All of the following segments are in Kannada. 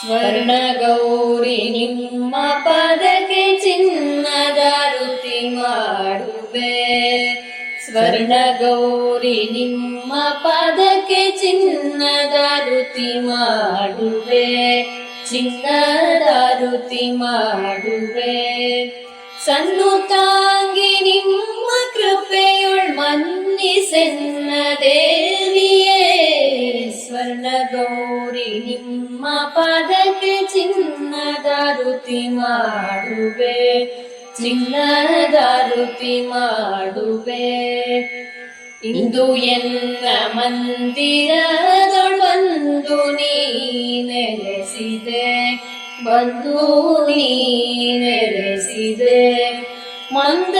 ಸ್ವರ್ಣ ಗೌರಿ ನಿಮ್ಮ ಪದಕ್ಕೆ ಚಿನ್ನದ ರುತಿ ಮಾಡುವೆ ಸ್ವರ್ಣ ಗೌರಿ ನಿಮ್ಮ ಪದಕ್ಕೆ ಚಿನ್ನದ ರುತಿ ಮಾಡುವೆ ಚಿನ್ನದ ರುತಿ ಮಾಡುವೆ ಸಣ್ಣು ತಾಂಗಿ ನಿಮ್ಮ ಕೃಪೆಯೊಳ್ ಮನ್ನಿಸೆನ್ನ ದೇವಿಯೇ ಸ್ವರ್ಣ ಗೌರಿ, ನಿಮ್ಮ ಪದಕ್ಕೆ ಚಿನ್ನದ ರುತಿ ಮಾಡುವೆ. ಚಿನ್ನದ ರುತಿ ಮಾಡುವೆ. ಇಂದು ಎನ್ನ ಮಂದಿರದೊಳೊಂದು ನೀ ನೆಲೆಸಿದೆ. ಬಂದು ನೀ ನೆಲೆಸಿದೆ. ಮಂದ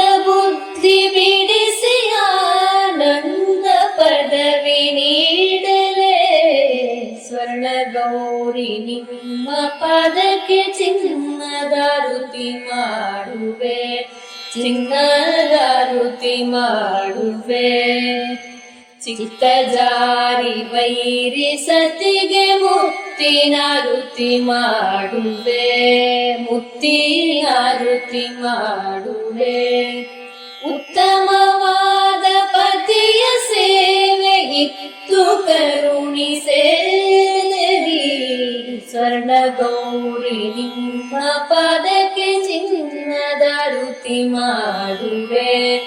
ಸ್ವರ್ಣ ಗೌರಿ ನಿಮ್ಮ ಪದಕ್ಕೆ ಚಿನ್ನದಾರುತಿ ಮಾಡುವೆ. ಚಿನ್ನದಾರುತಿ ಮಾಡುವೆ. ಚಿತ್ತ ಜಾರಿ ವೈರಿ ಸತಿಗೆ ಮುತ್ತಿನ ನಾರುತಿ ಮಾಡುವೆ. ಮುತ್ತಿನ ರುತಿ ಮಾಡುವೆ. ಉತ್ತಮವಾದ ಸ್ವರ್ಣ ಗೌರಿ ನಿಮ್ಮ ಪದಕ್ಕೆ ಚಿನ್ನದ ರುತಿ ಮಾಡುವೆ.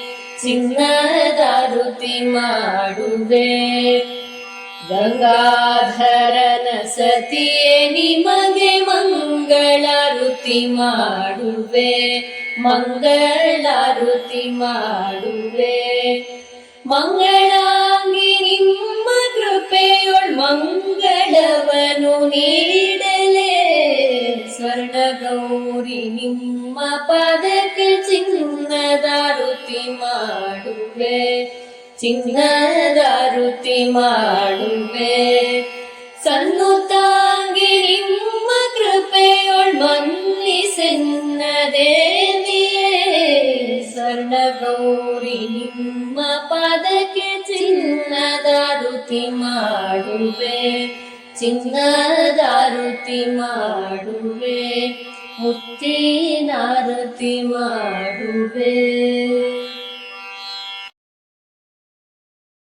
ಚಿನ್ನದ ರುತಿ ಮಾಡುವೆ. ಗಂಗಾಧರನ ಸತಿಯೇ, ನಿಮಗೆ ಮಂಗಳ ರುತಿ ಮಾಡುವೆ. ಮಂಗಳ ರುತಿ ಮಾಡುವೆ. ಮಂಗಳಾಂಗಿ ನಿಮ್ಮ ಕೃಪೆಯೊಳ್ ಮಂಗಳವನು ನೀಡಲೇ ಪದಕ್ಕೆ ಚಿನ್ನದ ರುತಿ ಮಾಡುವೆ ಚಿನ್ನದ ರುತಿ ಮಾಡುವೆ ಸಣ್ಣು ತಾಂಗಿ ನಿಮ್ಮ ಕೃಪೆಯೊಳ್ ಮನ್ನಿಸೆನ್ನ ದೇವಿಯೇ ಸ್ವರ್ಣ ಗೌರಿ ನಿಮ್ಮ ಪದಕ್ಕೆ ಚಿನ್ನದ ರುತಿ ಮಾಡುವೆ ಚಿನ್ನದ ರುತಿ ಮಾಡುವೆ ಮುತ್ತಿನ ರುತಿ ಮಾಡುವೆ